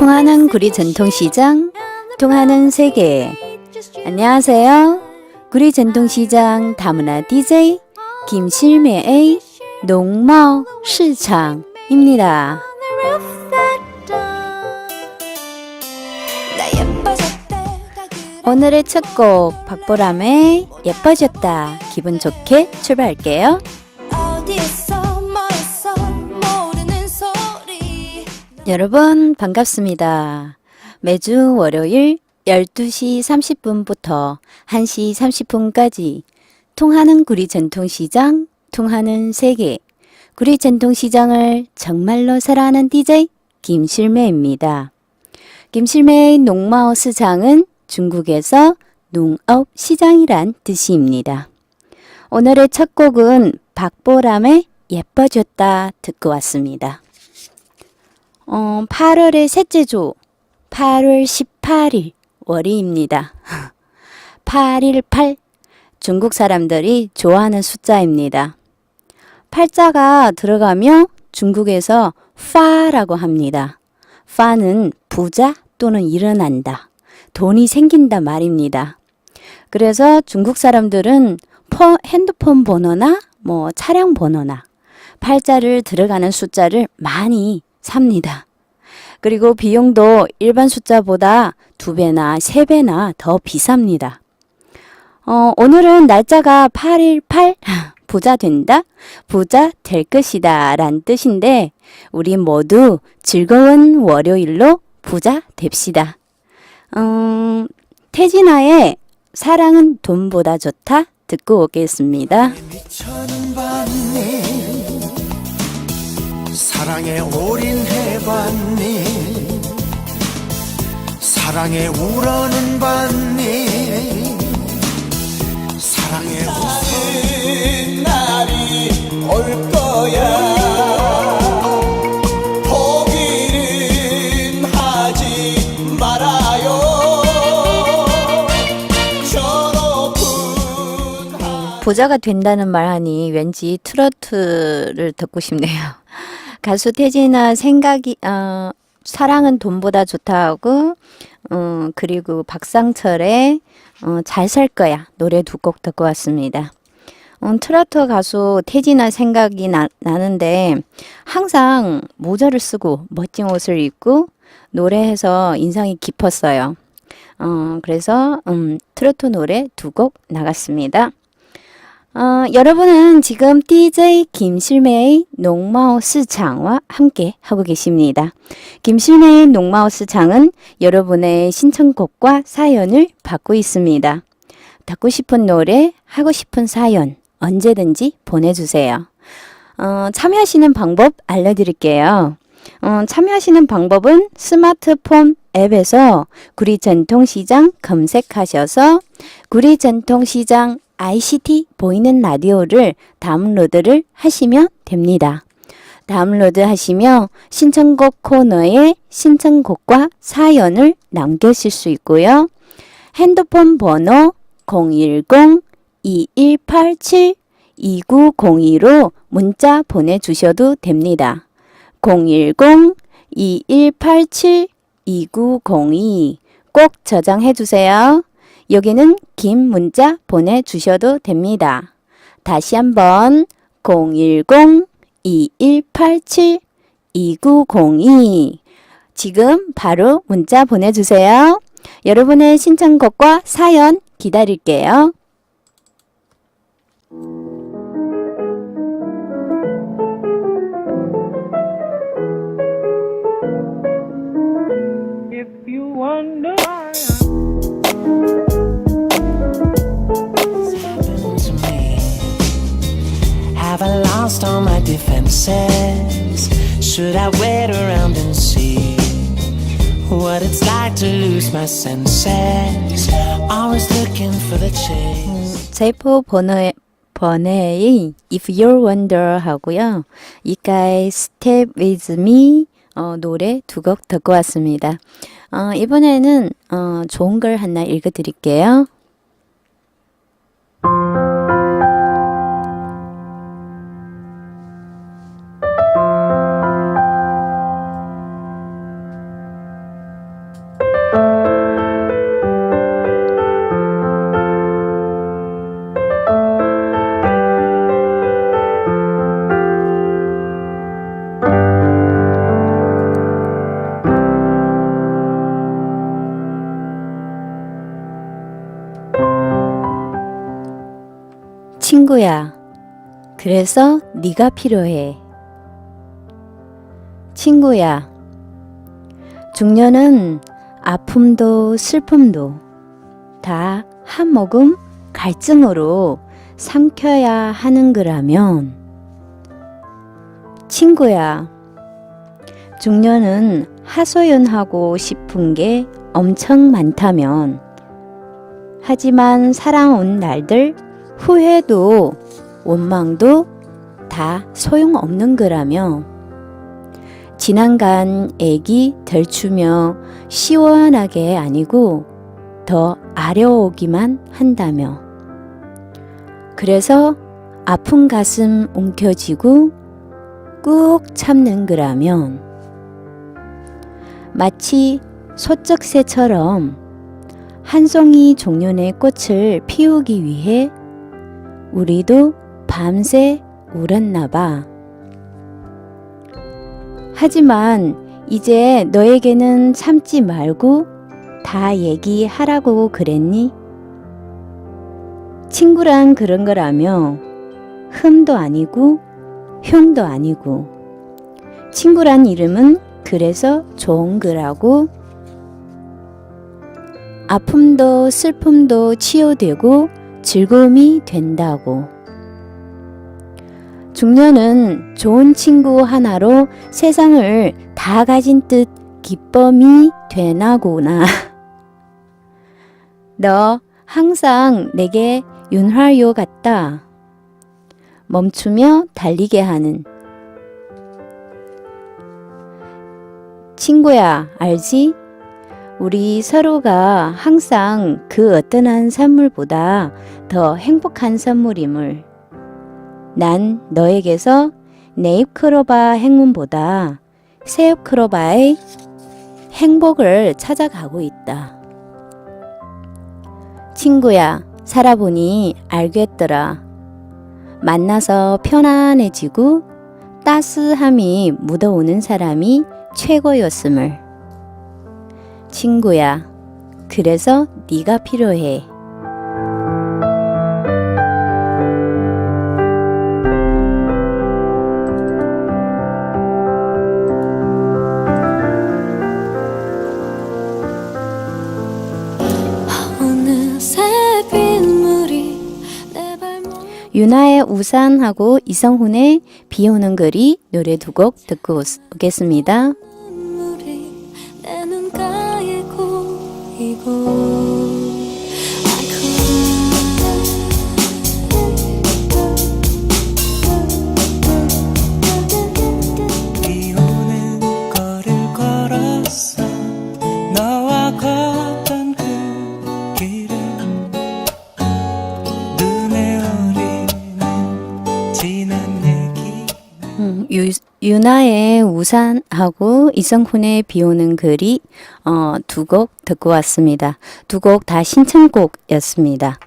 통하는 구리 전통시장, 통하는 세계. 안녕하세요. 구리 전통시장 다문화 DJ 김실매의 농마 시장입니다. 오늘의 첫 곡 박보람의 예뻐졌다 기분 좋게 출발할게요. 여러분 반갑습니다. 매주 월요일 12시 30분부터 1시 30분까지 통하는 구리 전통시장, 통하는 세계, 구리 전통시장을 정말로 사랑하는 DJ 김실매입니다. 김실매의 농마오 시장은 중국에서 농업 시장이란 뜻입니다. 오늘의 첫 곡은 박보람의 예뻐졌다 듣고 왔습니다. 어, 8월의 셋째 주, 8월 18일 월요일입니다. 818 중국 사람들이 좋아하는 숫자입니다. 팔자가 들어가며 중국에서 파라고 합니다. 파는 부자 또는 일어난다. 돈이 생긴다 말입니다. 그래서 중국 사람들은 퍼- 핸드폰 번호나 뭐 차량 번호나 팔자를 들어가는 숫자를 많이 삽니다. 그리고 비용도 일반 숫자보다 두 배나 세 배나 더 비쌉니다. 어, 오늘은 날짜가 818 부자 된다, 부자 될 것이다 란 뜻인데 우리 모두 즐거운 월요일로 부자 됩시다. 음, 태진아의 사랑은 돈보다 좋다 듣고 오겠습니다. 사랑에 올인해봤니? 사랑에 울어는 봤니? 사랑에 웃는 날이 올 거야. 포기는 하지 말아요. 저 높은 부자가 된다는 말 하니 왠지 트로트를 듣고 싶네요. 가수 태진아 생각이 어, 사랑은 돈보다 좋다고 어, 그리고 박상철의 어, 잘살 거야 노래 두 곡 듣고 왔습니다. 음, 트로트 가수 태진아 생각이 나, 나는데 항상 모자를 쓰고 멋진 옷을 입고 노래해서 인상이 깊었어요. 어, 그래서 음, 트로트 노래 두 곡 나갔습니다. 어, 여러분은 지금 DJ 김실매의 농마오 시장과 함께 하고 계십니다. 김실매의 농마오 시장은 여러분의 신청곡과 사연을 받고 있습니다. 듣고 싶은 노래, 하고 싶은 사연 언제든지 보내주세요. 어, 참여하시는 방법 알려드릴게요. 어, 참여하시는 방법은 스마트폰 앱에서 구리 전통시장 검색하셔서 구리 전통시장 ICT 보이는 라디오를 다운로드를 하시면 됩니다. 다운로드 하시며 신청곡 코너에 신청곡과 사연을 남겨주실 수 있고요. 핸드폰 번호 010-2187-2902로 문자 보내주셔도 됩니다. 010-2187-2902 꼭 저장해 주세요. 여기는 긴 문자 보내주셔도 됩니다. 다시 한번 010-2187-2902 지금 바로 문자 보내주세요. 여러분의 신청곡과 사연 기다릴게요. Lost all my defenses? Should I wait around and see what it's like to lose my senses? Always looking for the chase. 제이포 번호의 번외의 If You're Wonder 하고요. 이 guys Step With Me 어, 노래 두 곡 듣고 왔습니다. 어, 이번에는 어, 좋은 걸 하나 읽어드릴게요. 그래서 네가 필요해. 친구야. 중년은 아픔도 슬픔도 다 한 모금 갈증으로 삼켜야 하는 거라면 친구야. 중년은 하소연하고 싶은 게 엄청 많다면 하지만 살아온 날들 후회도 원망도 다 소용없는 거라며 지난간 애기 덜추며 시원하게 아니고 더 아려오기만 한다며. 그래서 아픈 가슴 움켜쥐고 꾹 참는 거라면 마치 소쩍새처럼 한 송이 종련의 꽃을 피우기 위해 우리도 밤새 울었나 봐. 하지만 이제 너에게는 참지 말고 다 얘기하라고 그랬니? 친구란 그런 거라며 흠도 아니고 흉도 아니고 친구란 이름은 그래서 좋은 거라고 아픔도 슬픔도 치유되고 즐거움이 된다고. 중년은 좋은 친구 하나로 세상을 다 가진 뜻 기쁨이 되나구나. 너 항상 내게 윤활유 같다. 멈추며 달리게 하는. 친구야, 알지? 우리 서로가 항상 그 어떤 한 선물보다 더 행복한 선물임을. 난 너에게서 네잎크로바 행운보다 새잎크로바의 행복을 찾아가고 있다. 친구야, 살아보니 알겠더라. 만나서 편안해지고 따스함이 묻어오는 사람이 최고였음을. 친구야, 그래서 네가 필요해. 유나의 우산하고 이성훈의 비 오는 글이 노래 두 곡 듣고 오겠습니다. 유, 유나의 우산하고 이성훈의 비 오는 글이 어, 두 곡 듣고 왔습니다. 두 곡 다 신청곡이었습니다.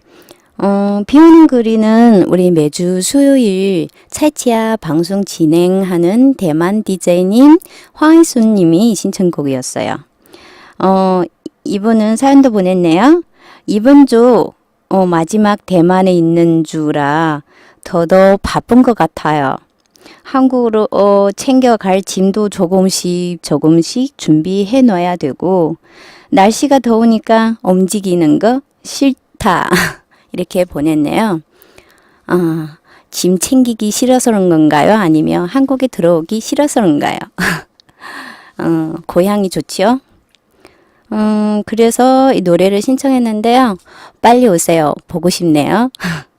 어, 비 오는 글이는 우리 매주 수요일 찰치야 방송 진행하는 대만 DJ님 황희순 님이 신청곡이었어요. 어, 이분은 사연도 보냈네요. 이번 주 어, 마지막 대만에 있는 주라 더더 바쁜 것 같아요. 한국으로 어, 챙겨갈 짐도 조금씩 조금씩 준비해 놔야 되고 날씨가 더우니까 움직이는 거 싫다 이렇게 보냈네요. 아, 짐 챙기기 싫어서 그런 건가요? 아니면 한국에 들어오기 싫어서 그런가요? 어, 고향이 좋지요? 음, 그래서 이 노래를 신청했는데요. 빨리 오세요. 보고 싶네요.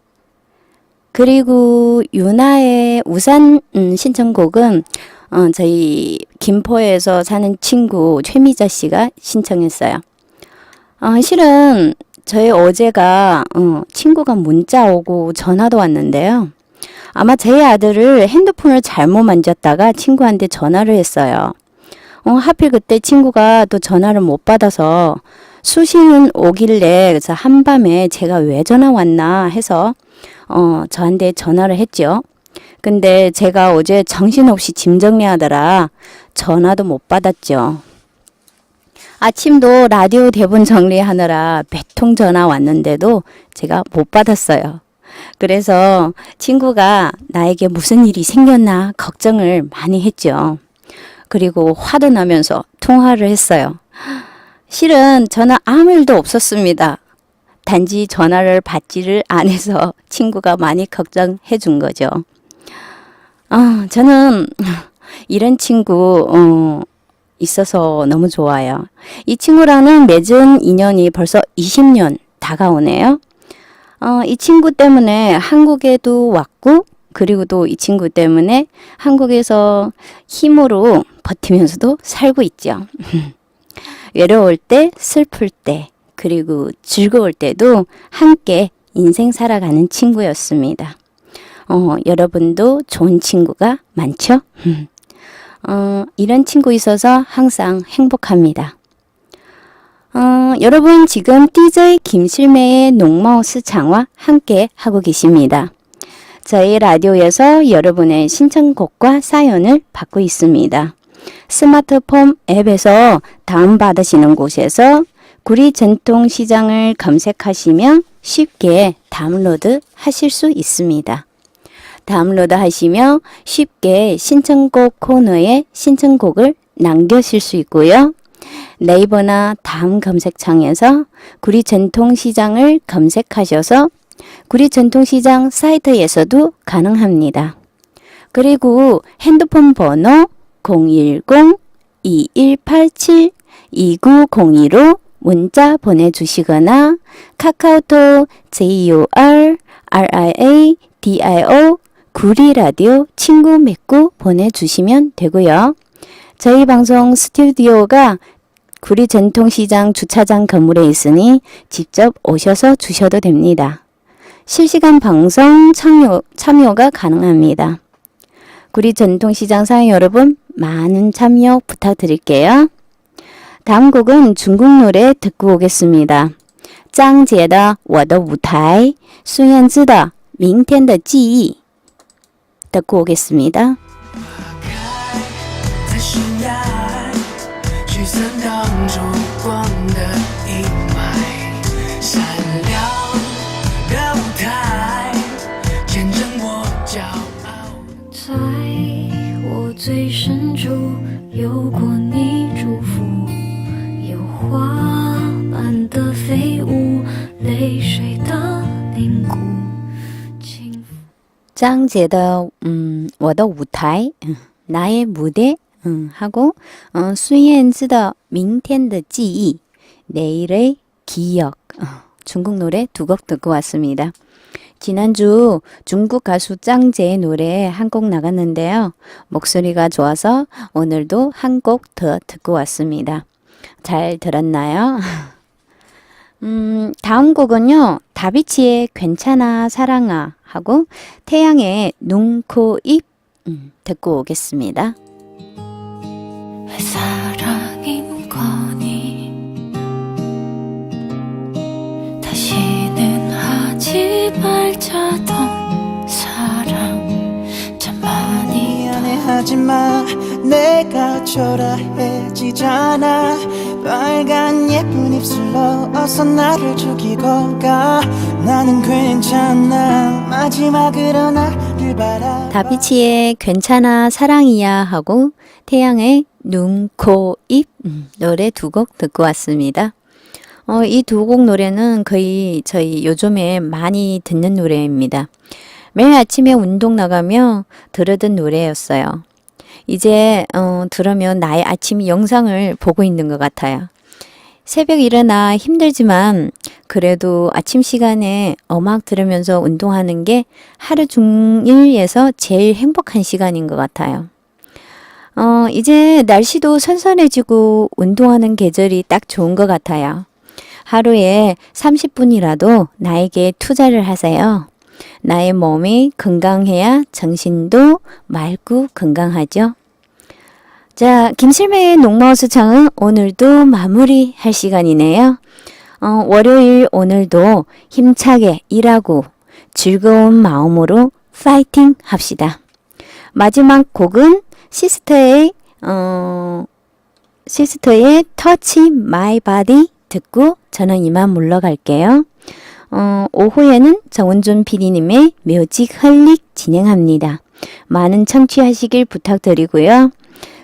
그리고 유나의 우산 음, 신청곡은 어, 저희 김포에서 사는 친구 최미자 씨가 신청했어요. 어, 실은 저희 어제가 어, 친구가 문자 오고 전화도 왔는데요. 아마 제 아들을 핸드폰을 잘못 만졌다가 친구한테 전화를 했어요. 어, 하필 그때 친구가 또 전화를 못 받아서 수시는 오길래 그래서 한밤에 제가 왜 전화 왔나 해서 어, 저한테 전화를 했죠. 근데 제가 어제 정신없이 짐 정리하느라 전화도 못 받았죠. 아침도 라디오 대본 정리하느라 몇 통 전화 왔는데도 제가 못 받았어요. 그래서 친구가 나에게 무슨 일이 생겼나 걱정을 많이 했죠. 그리고 화도 나면서 통화를 했어요. 실은 저는 아무 일도 없었습니다. 단지 전화를 받지를 안 해서 친구가 많이 걱정해 준 거죠. 아, 저는 이런 친구, 어, 있어서 너무 좋아요. 이 친구랑은 맺은 인연이 벌써 20년 다가오네요. 어, 이 친구 때문에 한국에도 왔고, 그리고 또 이 친구 때문에 한국에서 힘으로 버티면서도 살고 있죠. 외로울 때, 슬플 때, 그리고 즐거울 때도 함께 인생 살아가는 친구였습니다. 어, 여러분도 좋은 친구가 많죠? 어, 이런 친구 있어서 항상 행복합니다. 어, 여러분 지금 DJ 김실매의 농마우스 장과 함께 하고 계십니다. 저희 라디오에서 여러분의 신청곡과 사연을 받고 있습니다. 스마트폰 앱에서 다운받으시는 곳에서 구리 전통 시장을 검색하시면 쉽게 다운로드 하실 수 있습니다. 다운로드 하시면 쉽게 신청곡 코너에 신청곡을 남겨실 수 있고요. 네이버나 다음 검색창에서 구리 전통시장을 검색하셔서 구리 전통시장 사이트에서도 가능합니다. 그리고 핸드폰 번호 010-2187-2902로 문자 보내주시거나 카카오톡 JOR RIA DIO 구리 라디오 친구 맺고 보내주시면 되고요. 저희 방송 스튜디오가 구리 전통시장 주차장 건물에 있으니 직접 오셔서 주셔도 됩니다. 실시간 방송 참여, 참여가 가능합니다. 구리 전통시장 사연 여러분 많은 참여 부탁드릴게요. 다음 곡은 중국 노래 듣고 오겠습니다. 张杰的《我的舞台》，孙燕姿的《明天的记忆》 듣고 오겠습니다. 张杰的嗯我的舞台 음, 나의 무대 음, 하고 어, 수옌즈의 明天的记忆 내일의 기억 어, 중국 노래 두 곡 듣고 왔습니다. 지난주 중국 가수 짱제의 노래 한 곡 나갔는데요. 목소리가 좋아서 오늘도 한 곡 더 듣고 왔습니다. 잘 들었나요? 음, 다음 곡은요. 다비치의 괜찮아 사랑아 하고 태양의 눈, 코, 입 음, 듣고 오겠습니다. 사랑인 거니? 다시는 하지 말자던 사랑. 참 많이 미안해하지마 내가 초라해지잖아 빨간 예쁜 입술로 어서 나를 죽이고 가 나는 괜찮아 마지막으로 나를 바라 다비치의 괜찮아 사랑이야 하고 태양의 눈, 코, 입 음, 노래 두 곡 듣고 왔습니다. 어, 이 두 곡 노래는 거의 저희 요즘에 많이 듣는 노래입니다. 매일 아침에 운동 나가며 들으던 노래였어요. 이제 어, 들으면 나의 아침 영상을 보고 있는 것 같아요. 새벽 일어나 힘들지만 그래도 아침 시간에 음악 들으면서 운동하는 게 하루 종일에서 제일 행복한 시간인 것 같아요. 어, 이제 날씨도 선선해지고 운동하는 계절이 딱 좋은 것 같아요. 하루에 30분이라도 나에게 투자를 하세요. 나의 몸이 건강해야 정신도 맑고 건강하죠. 자, 김실매의 농마우스 창은 오늘도 마무리할 시간이네요. 어, 월요일 오늘도 힘차게 일하고 즐거운 마음으로 파이팅 합시다. 마지막 곡은 시스터의 어, 시스터의 터치 마이 바디 듣고 저는 이만 물러갈게요. 어, 오후에는 정은준 PD님의 묘직 헐릭 진행합니다. 많은 청취하시길 부탁드리고요.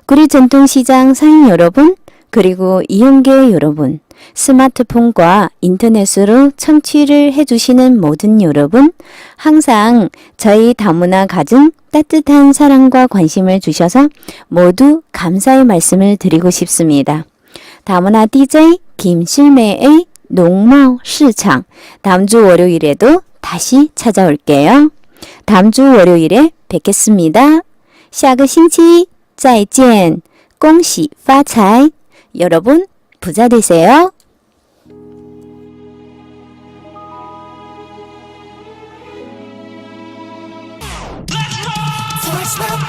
구리 전통시장 사인 여러분, 그리고 이용계 여러분, 스마트폰과 인터넷으로 청취를 해주시는 모든 여러분, 항상 저희 다문화 가정 따뜻한 사랑과 관심을 주셔서 모두 감사의 말씀을 드리고 싶습니다. 다문화 DJ 김실매의 농마 시장 다음 주 월요일에도 다시 찾아올게요. 다음 주 월요일에 뵙겠습니다. 下个星期再见. 恭喜发财. 여러분 부자 되세요. Touch my body